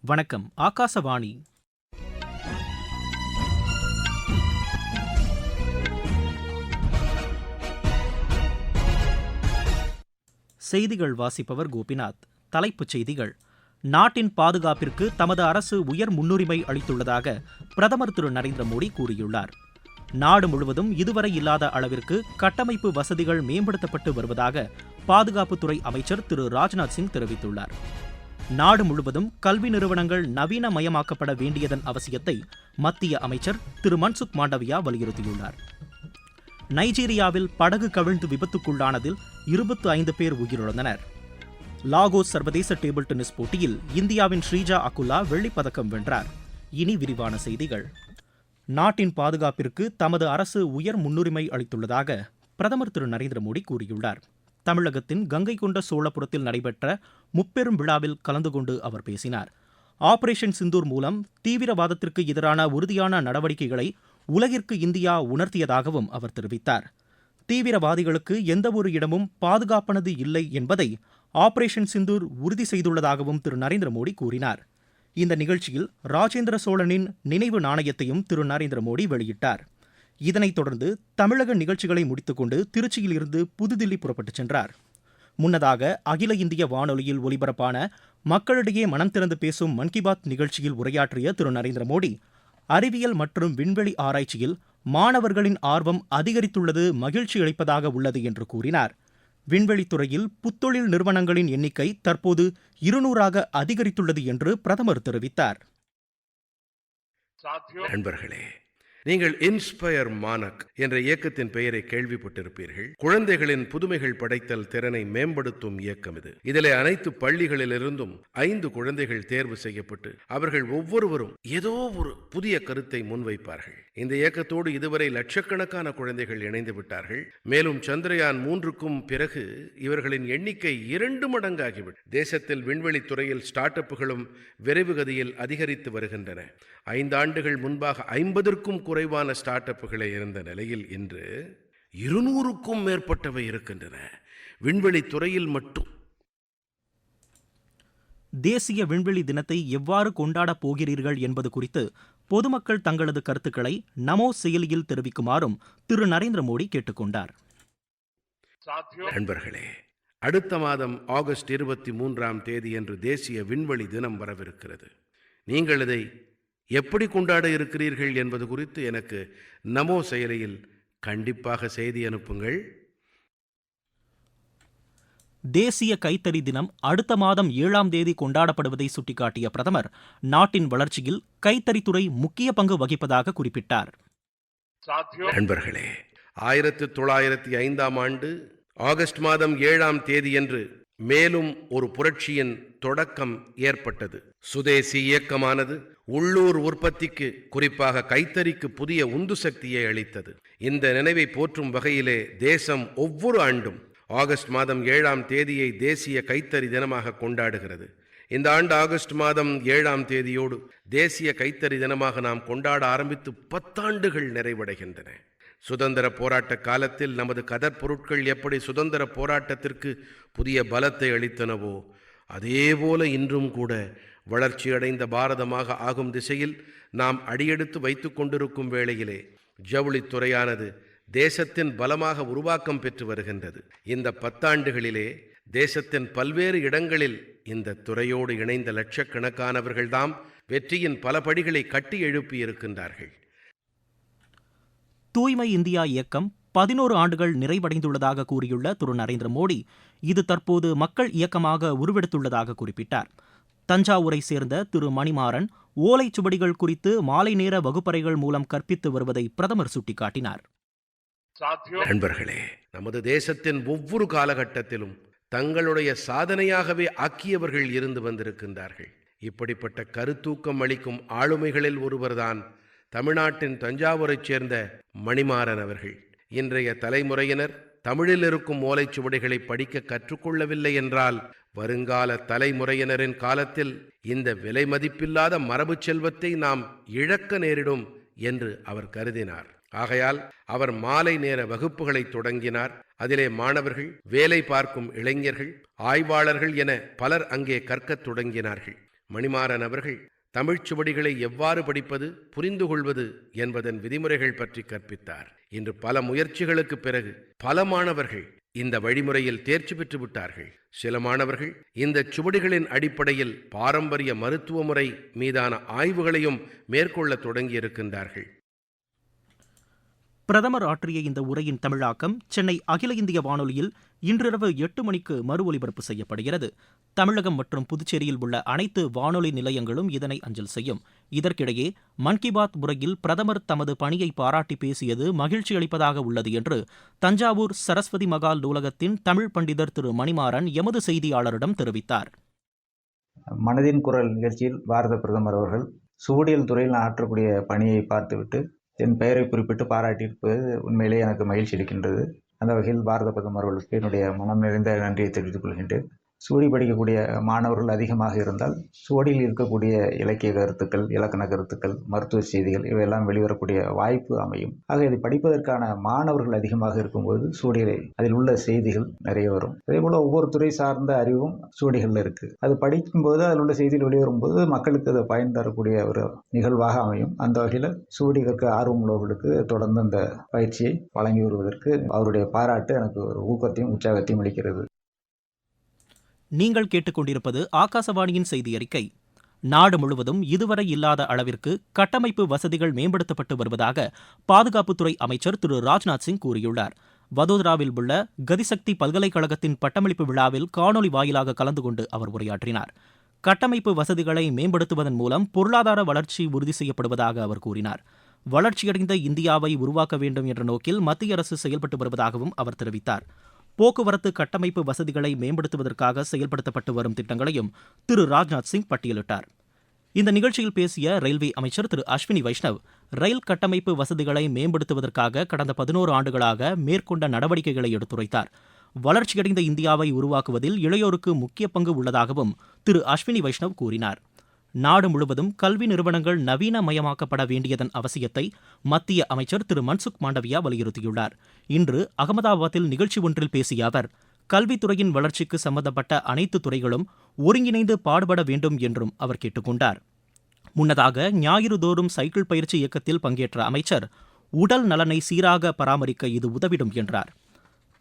வணக்கம் ஆகாசவாணி. செய்திகள் வாசிப்பவர் கோபிநாத். தலைப்புச் செய்திகள். நாட்டின் பாதுகாப்பிற்கு தமது அரசு உயர் முன்னுரிமை அளித்துள்ளதாக பிரதமர் திரு நரேந்திர மோடி கூறியுள்ளார். நாடு முழுவதும் இதுவரை இல்லாத அளவிற்கு கட்டமைப்பு வசதிகள் மேம்படுத்தப்பட்டு வருவதாக பாதுகாப்புத்துறை அமைச்சர் திரு ராஜ்நாத் சிங் தெரிவித்துள்ளார். நாடு முழுவதும் கல்வி நிறுவனங்கள் நவீனமயமாக்கப்பட வேண்டியதன் அவசியத்தை மத்திய அமைச்சர் திரு. மன்சுக் மாண்டவியா வலியுறுத்தியுள்ளார். நைஜீரியாவில் படகு கவிழ்ந்து விபத்துக்குள்ளானதில் இருபத்து ஐந்து பேர் உயிரிழந்தனர். லாகோஸ் சர்வதேச டேபிள் டென்னிஸ் போட்டியில் இந்தியாவின் ஸ்ரீஜா அகுலா வெள்ளிப் பதக்கம் வென்றார். இனி விரிவான செய்திகள். நாட்டின் பாதுகாப்பிற்கு தமது அரசு உயர் முன்னுரிமை அளித்துள்ளதாக பிரதமர் திரு. நரேந்திர மோடி கூறியுள்ளார். தமிழகத்தின் கங்கை கொண்ட சோழபுரத்தில் நடைபெற்ற முப்பெரும் விழாவில் கலந்து கொண்டு அவர் பேசினார். ஆபரேஷன் சிந்தூர் மூலம் தீவிரவாதத்திற்கு எதிரான உறுதியான நடவடிக்கைகளை உலகிற்கு இந்தியா உணர்த்தியதாகவும் அவர் தெரிவித்தார். தீவிரவாதிகளுக்கு எந்தவொரு இடமும் பாதுகாப்பானது இல்லை என்பதை ஆபரேஷன் சிந்தூர் உறுதி செய்துள்ளதாகவும் திரு. நரேந்திர மோடி கூறினார். இந்த நிகழ்ச்சியில் ராஜேந்திர சோழனின் நினைவு நாணயத்தையும் திரு. நரேந்திர மோடி வெளியிட்டார். இதனைத் தொடர்ந்து தமிழக நிகழ்ச்சிகளை முடித்துக்கொண்டு திருச்சியில் இருந்து புதுதில்லி புறப்பட்டுச் சென்றார். முன்னதாக அகில இந்திய வானொலியில் ஒலிபரப்பான மக்களிடையே மனம் திறந்து பேசும் மன் கி பாத் நிகழ்ச்சியில் உரையாற்றிய திரு. நரேந்திர மோடி அறிவியல் மற்றும் விண்வெளி ஆராய்ச்சியில் மாணவர்களின் ஆர்வம் அதிகரித்துள்ளது மகிழ்ச்சி அளிப்பதாக உள்ளது என்று கூறினார். விண்வெளித்துறையில் புத்தொழில் நிறுவனங்களின் எண்ணிக்கை தற்போது இருநூறாக அதிகரித்துள்ளது என்று பிரதமர் தெரிவித்தார். நண்பர்களே நீங்கள் இன்ஸ்பயர் மானக் என்ற இயக்கத்தின் பெயரை கேள்விப்பட்டிருப்பீர்கள். குழந்தைகளின் புதுமைகள் படைத்தல் திறனை மேம்படுத்தும் இயக்கம் இது. இதிலே அனைத்து பள்ளிகளிலிருந்தும் ஐந்து குழந்தைகள் தேர்வு செய்யப்பட்டு அவர்கள் ஒவ்வொருவரும் ஏதோ ஒரு புதிய கருத்தை முன்வைப்பார்கள். இந்த இயக்கத்தோடு இதுவரை லட்சக்கணக்கான குழந்தைகள் இணைந்து விட்டார்கள். மேலும் சந்திரயான் மூன்றுக்கும் பிறகு இவர்களின் எண்ணிக்கை இரண்டு மடங்காகிவிடும் தேசத்தில் விண்வெளி துறையில் ஸ்டார்ட் அப்புகளும் விரைவு கதியில் அதிகரித்து வருகின்றன. ஐந்து ஆண்டுகள் முன்பாக ஐம்பதற்கும் குறைவான ஸ்டார்ட் அப்புகளே இருந்த நிலையில் இன்று இருநூறுக்கும் மேற்பட்டவை இருக்கின்றன. விண்வெளி துறையில் மட்டும். தேசிய விண்வெளி தினத்தை எவ்வாறு கொண்டாடப் போகிறீர்கள் என்பது குறித்து பொதுமக்கள் தங்களது கருத்துக்களை நமோ செயலியில் தெரிவிக்குமாறும் திரு. நரேந்திர மோடி கேட்டுக்கொண்டார். நண்பர்களே அடுத்த மாதம் ஆகஸ்ட் இருபத்தி மூன்றாம் தேதியன்று தேசிய விண்வெளி தினம் வரவிருக்கிறது. நீங்கள் இதை எப்படி கொண்டாட இருக்கிறீர்கள் என்பது குறித்து எனக்கு நமோ செயலியில் கண்டிப்பாக செய்தி அனுப்புங்கள். தேசிய கைத்தறி தினம் அடுத்த மாதம் ஏழாம் தேதி கொண்டாடப்படுவதை சுட்டிக்காட்டிய பிரதமர் நாட்டின் வளர்ச்சியில் கைத்தறித்துறை முக்கிய பங்கு வகிப்பதாக குறிப்பிட்டார். நண்பர்களே ஆயிரத்தி தொள்ளாயிரத்தி ஐந்தாம் ஆண்டு ஆகஸ்ட் மாதம் ஏழாம் தேதியன்று மேலும் ஒரு புரட்சியின் தொடக்கம் ஏற்பட்டது. சுதேசி இயக்கமானது உள்ளூர் உற்பத்திக்கு குறிப்பாக கைத்தறிக்கு புதிய உந்து சக்தியை அளித்தது. இந்த நினைவை போற்றும் வகையிலே தேசம் ஒவ்வொரு ஆண்டும் ஆகஸ்ட் மாதம் ஏழாம் தேதியை தேசிய கைத்தறி தினமாக கொண்டாடுகிறது. இந்த ஆண்டு ஆகஸ்ட் மாதம் ஏழாம் தேதியோடு தேசிய கைத்தறி தினமாக நாம் கொண்டாட ஆரம்பித்து பத்தாண்டுகள் நிறைவடைகின்றன. சுதந்திர போராட்ட காலத்தில் நமது கதற்பொருட்கள் எப்படி சுதந்திர போராட்டத்திற்கு புதிய பலத்தை அளித்தனவோ அதேபோல இன்றும் கூட வளர்ச்சியடைந்த பாரதமாக ஆகும் திசையில் நாம் அடியெடுத்து வைத்து கொண்டிருக்கும் வேளையிலே ஜவுளித்துறையானது தேசத்தின் பலமாக உருவாக்கம் பெற்று வருகின்றது. இந்த பத்தாண்டுகளிலே தேசத்தின் பல்வேறு இடங்களில் இந்த துறையோடு இணைந்த லட்சக்கணக்கானவர்கள்தாம் வெற்றியின் பல படிகளை கட்டி எழுப்பியிருக்கின்றார்கள். தூய்மை இந்தியா இயக்கம் பதினோரு ஆண்டுகள் நிறைவடைந்துள்ளதாக கூறியுள்ள திரு. நரேந்திர மோடி இது தற்போது மக்கள் இயக்கமாக உருவெடுத்துள்ளதாக குறிப்பிட்டார். தஞ்சாவூரை சேர்ந்த திரு. மணிமாறன் ஓலைச்சுவடிகள் குறித்து மாலை நேர வகுப்பறைகள் மூலம் கற்பித்து வருவதை பிரதமர் சுட்டிக்காட்டினார். நண்பர்களே நமது தேசத்தின் ஒவ்வொரு காலகட்டத்திலும் தங்களுடைய சாதனையாகவே ஆக்கியவர்கள் இருந்து வந்திருக்கின்றார்கள். இப்படிப்பட்ட கருத்தூக்கம் அளிக்கும் ஆளுமைகளில் ஒருவர்தான் தமிழ்நாட்டின் தஞ்சாவூரைச் சேர்ந்த மணிமாறன் அவர்கள். இன்றைய தலைமுறையினர் தமிழில் இருக்கும் ஓலைச்சுவடிகளை படிக்க கற்றுக்கொள்ளவில்லை என்றால் வருங்கால தலைமுறையினரின் காலத்தில் இந்த விலை மதிப்பில்லாத மரபு செல்வத்தை நாம் இழக்க நேரிடும் என்று அவர் கருதினார். ஆகையால் அவர் மாலை நேர வகுப்புகளை தொடங்கினார். அதிலே மாணவர்கள் வேலை பார்க்கும் இளைஞர்கள் ஆய்வாளர்கள் என பலர் அங்கே கற்கத் தொடங்கினார்கள். மணிமாறன் அவர்கள் தமிழ்ச் சுவடிகளை எவ்வாறு படிப்பது புரிந்து கொள்வது என்பதன் விதிமுறைகள் பற்றி கற்பித்தார். இன்று பல முயற்சிகளுக்குப் பிறகு பல மாணவர்கள் இந்த வழிமுறையில் தேர்ச்சி பெற்று விட்டார்கள். சில மாணவர்கள் இந்த சுவடிகளின் அடிப்படையில் பாரம்பரிய மருத்துவ முறை மீதான ஆய்வுகளையும் மேற்கொள்ளத் தொடங்கியிருக்கின்றார்கள். பிரதமர் ஆற்றிய இந்த உரையின் தமிழாக்கம் சென்னை அகில இந்திய வானொலியில் இன்றிரவு எட்டு மணிக்கு மறு ஒலிபரப்பு செய்யப்படுகிறது. தமிழகம் மற்றும் புதுச்சேரியில் உள்ள அனைத்து வானொலி நிலையங்களும் இதனை அஞ்சல் செய்யும். இதற்கிடையே மன் கி பாத் முறையில் பிரதமர் தமது பணியை பாராட்டி பேசியது மகிழ்ச்சி அளிப்பதாக உள்ளது என்று தஞ்சாவூர் சரஸ்வதி மகால் நூலகத்தின் தமிழ் பண்டிதர் திரு மணிமாறன் எமது செய்தியாளரிடம் தெரிவித்தார். மனதின் குரல் நிகழ்ச்சியில் பாரத பிரதமர் அவர்கள் சுவடியல் துறையில் ஆற்றக்கூடிய பணியை பார்த்துவிட்டு என் பெயரை குறிப்பிட்டு பாராட்டியிருப்பது உண்மையிலேயே எனக்கு மகிழ்ச்சி அளிக்கின்றது. அந்த வகையில் பாரத பிரதமர் அவர்களுக்கு என்னுடைய மனம் நிறைந்த நன்றியை தெரிவித்துக் கொள்கின்றேன். சுவடி படிக்கக்கூடிய மாணவர்கள் அதிகமாக இருந்தால் சுவடியில் இருக்கக்கூடிய இலக்கிய கருத்துக்கள் இலக்கண கருத்துக்கள் மருத்துவ செய்திகள் இவையெல்லாம் வெளிவரக்கூடிய வாய்ப்பு அமையும். ஆக இதை படிப்பதற்கான மாணவர்கள் அதிகமாக இருக்கும்போது சுவடிகளை அதில் உள்ள செய்திகள் நிறைய வரும். அதே போல் ஒவ்வொரு துறை சார்ந்த அறிவும் சுவடிகளில் இருக்குது அது படிக்கும்போது அதில் உள்ள செய்திகள் வெளிவரும்போது மக்களுக்கு அது பயன் தரக்கூடிய ஒரு நிகழ்வாக அமையும். அந்த வகையில் சுவடி கற்க ஆர்வம் உள்ளவர்களுக்கு தொடர்ந்து அந்த பயிற்சியை வழங்கி வருவதற்கு அவருடைய பாராட்டு எனக்கு ஒரு ஊக்கத்தையும் உற்சாகத்தையும் அளிக்கிறது. நீங்கள் கேட்டுக்கொண்டிருப்பது ஆகாசவாணியின் செய்தி அறிக்கை நாடு முழுவதும் இதுவரை இல்லாத அளவிற்கு கட்டமைப்பு வசதிகள் மேம்படுத்தப்பட்டு வருவதாக பாதுகாப்புத்துறை அமைச்சர் திரு. ராஜ்நாத் சிங் கூறியுள்ளார். வதோதராவில் உள்ள கதிசக்தி பல்கலைக்கழகத்தின் பட்டமளிப்பு விழாவில் காணொலி வாயிலாக கலந்து கொண்டு அவர் உரையாற்றினார். கட்டமைப்பு வசதிகளை மேம்படுத்துவதன் மூலம் பொருளாதார வளர்ச்சி உறுதி செய்யப்படுவதாக அவர் கூறினார். வளர்ச்சியடைந்த இந்தியாவை உருவாக்க வேண்டும் என்ற நோக்கில் மத்திய அரசு செயல்பட்டு வருவதாகவும் அவர் தெரிவித்தார். போக்குவரத்து கட்டமைப்பு வசதிகளை மேம்படுத்துவதற்காக செயல்படுத்தப்பட்டு வரும் திட்டங்களையும் திரு ராஜ்நாத் சிங் பட்டியலிட்டார். இந்த நிகழ்ச்சியில் பேசிய ரயில்வே அமைச்சர் திரு அஸ்வினி வைஷ்ணவ் ரயில் கட்டமைப்பு வசதிகளை மேம்படுத்துவதற்காக கடந்த பதினோரு ஆண்டுகளாக மேற்கொண்ட நடவடிக்கைகளை எடுத்துரைத்தார். வளர்ச்சியடைந்த இந்தியாவை உருவாக்குவதில் இளையோருக்கு முக்கிய பங்கு உள்ளதாகவும் திரு அஸ்வினி வைஷ்ணவ் கூறினார். நாடு முழுவதும் கல்வி நிறுவனங்கள் நவீனமயமாக்கப்பட வேண்டியதன் அவசியத்தை மத்திய அமைச்சர் திரு. மன்சுக் மாண்டவியா வலியுறுத்தியுள்ளார். இன்று அகமதாபாத்தில் நிகழ்ச்சி ஒன்றில் பேசிய அவர் கல்வித்துறையின் வளர்ச்சிக்கு சம்பந்தப்பட்ட அனைத்து துறைகளும் ஒருங்கிணைந்து பாடுபட வேண்டும் என்றும் அவர் கேட்டுக்கொண்டார். முன்னதாக ஞாயிறுதோறும் சைக்கிள் பயிற்சி இயக்கத்தில் பங்கேற்ற அமைச்சர் உடல் நலனை சீராக பராமரிக்க இது உதவிடும் என்றார்.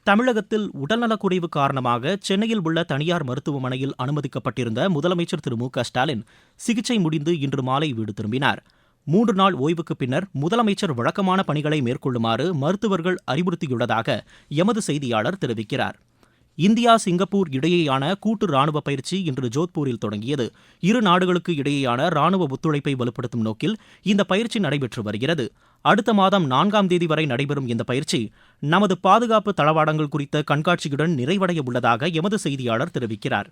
தமிழகத்தில் உடல்நலக்குறைவு காரணமாக சென்னையில் உள்ள தனியார் மருத்துவமனையில் அனுமதிக்கப்பட்டிருந்த முதலமைச்சர் திரு மு க ஸ்டாலின் சிகிச்சை முடிந்து இன்று மாலை வீடு திரும்பினார். மூன்று நாள் ஓய்வுக்கு பின்னர் முதலமைச்சர் வழக்கமான பணிகளை மேற்கொள்ளுமாறு மருத்துவர்கள் அறிவுறுத்தியுள்ளதாக எமது செய்தியாளர் தெரிவிக்கிறார். இந்தியா சிங்கப்பூர் இடையேயான கூட்டு ராணுவ பயிற்சி இன்று ஜோத்பூரில் தொடங்கியது. இரு நாடுகளுக்கு இடையேயான ராணுவ ஒத்துழைப்பை வலுப்படுத்தும் நோக்கில் இந்த பயிற்சி நடைபெற்று வருகிறது. அடுத்த மாதம் நான்காம் தேதி வரை நடைபெறும் இந்த பயிற்சி நமது பாதுகாப்பு தளவாடங்கள் குறித்த கண்காட்சியுடன் நிறைவடைய உள்ளதாக எமது செய்தியாளர் தெரிவிக்கிறார்.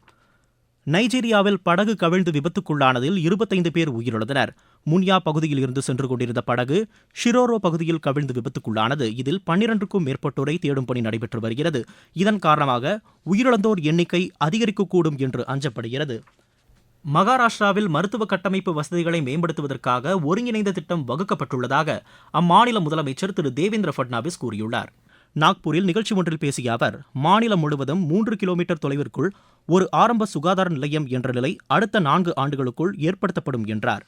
நைஜீரியாவில் படகு கவிழ்ந்து விபத்துக்குள்ளானதில் இருபத்தைந்து பேர் உயிரிழந்தனர். முன்யா பகுதியில் இருந்து சென்று கொண்டிருந்த படகு ஷிரோரோ பகுதியில் கவிழ்ந்து விபத்துக்குள்ளானது. இதில் பன்னிரண்டுக்கும் மேற்பட்டோரை தேடும் பணி நடைபெற்று வருகிறது. இதன் காரணமாக உயிரிழந்தோர் எண்ணிக்கை அதிகரிக்கக்கூடும் என்று அஞ்சப்படுகிறது. மகாராஷ்டிராவில் மருத்துவ கட்டமைப்பு வசதிகளை மேம்படுத்துவதற்காக ஒருங்கிணைந்த திட்டம் வகுக்கப்பட்டுள்ளதாக அம்மாநில முதலமைச்சர் திரு தேவேந்திர ஃபட்னாவிஸ் கூறியுள்ளார். நாக்பூரில் நிகழ்ச்சி ஒன்றில் பேசிய அவர் மாநிலம் முழுவதும் மூன்று கிலோமீட்டர் தொலைவிற்குள் ஒரு ஆரம்ப சுகாதார நிலையம் என்ற நிலை அடுத்த நான்கு ஆண்டுகளுக்குள் ஏற்படுத்தப்படும் என்றார்.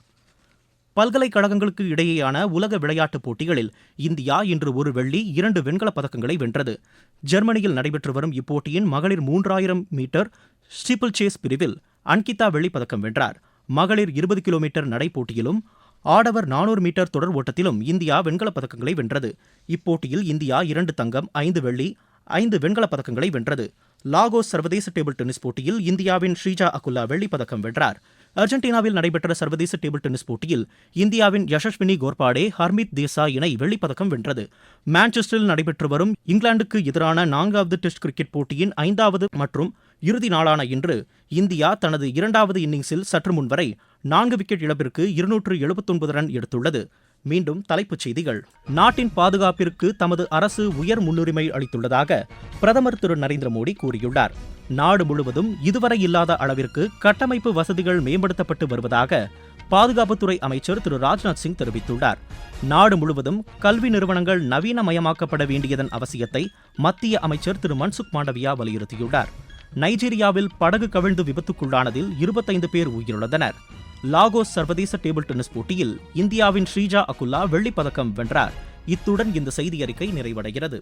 பல்கலைக்கழகங்களுக்கு இடையேயான உலக விளையாட்டுப் போட்டிகளில் இந்தியா இன்று ஒரு வெள்ளி இரண்டு வெண்கலப் பதக்கங்களை வென்றது. ஜெர்மனியில் நடைபெற்று வரும் இப்போட்டியின் மகளிர் மூன்றாயிரம் மீட்டர் ஸ்டீப்பிள் சேஸ் பிரிவில் அன்கிதா வெள்ளிப் பதக்கம் வென்றார். மகளிர் இருபது கிலோமீட்டர் நடைப்போட்டியிலும் ஆடவர் நானூறு மீட்டர் தொடர் ஓட்டத்திலும் இந்தியா வெண்கலப் பதக்கங்களை வென்றது. இப்போட்டியில் இந்தியா இரண்டு தங்கம் ஐந்து வெள்ளி ஐந்து வெண்கலப் பதக்கங்களை வென்றது. லாகோஸ் சர்வதேச டேபிள் டென்னிஸ் போட்டியில் இந்தியாவின் ஸ்ரீஜா அகுல்லா வெள்ளிப் பதக்கம் வென்றார். அர்ஜென்டினாவில் நடைபெற்ற சர்வதேச டேபிள் டென்னிஸ் போட்டியில் இந்தியாவின் யசஸ்வினி கோர்பாடே ஹர்மித் தேசாய் இணை வெள்ளிப் பதக்கம் வென்றது. மான்செஸ்டரில் நடைபெற்று வரும் இங்கிலாந்துக்கு எதிரான நான்காவது டெஸ்ட் கிரிக்கெட் போட்டியின் ஐந்தாவது மற்றும் இறுதி நாளான இன்று இந்தியா தனது இரண்டாவது இன்னிங்ஸில் சற்று முன்வரை நான்கு விக்கெட் இழப்பிற்கு இருநூற்று எழுபத்தொன்பது ரன் எடுத்துள்ளது. மீண்டும் தலைப்புச் செய்திகள். நாட்டின் பாதுகாப்பிற்கு தமது அரசு உயர் முன்னுரிமை அளித்துள்ளதாக பிரதமர் திரு நரேந்திர மோடி கூறியுள்ளார். நாடு முழுவதும் இதுவரை இல்லாத அளவிற்கு கட்டமைப்பு வசதிகள் மேம்படுத்தப்பட்டு வருவதாக பாதுகாப்புத்துறை அமைச்சர் திரு ராஜ்நாத் சிங் தெரிவித்துள்ளார். நாடு முழுவதும் கல்வி நிறுவனங்கள் நவீனமயமாக்கப்பட வேண்டியதன் அவசியத்தை மத்திய அமைச்சர் திரு மன்சுக் மாண்டவியா வலியுறுத்தியுள்ளார். நைஜீரியாவில் படகு கவிழ்ந்து விபத்துக்குள்ளானதில் இருபத்தைந்து பேர் உயிரிழந்தனர். லாகோஸ் சர்வதேச டேபிள் டென்னிஸ் போட்டியில் இந்தியாவின் ஸ்ரீஜா அகுல்லா வெள்ளிப்பதக்கம் வென்றார். இத்துடன் இந்த செய்தி அறிக்கை நிறைவடைகிறது.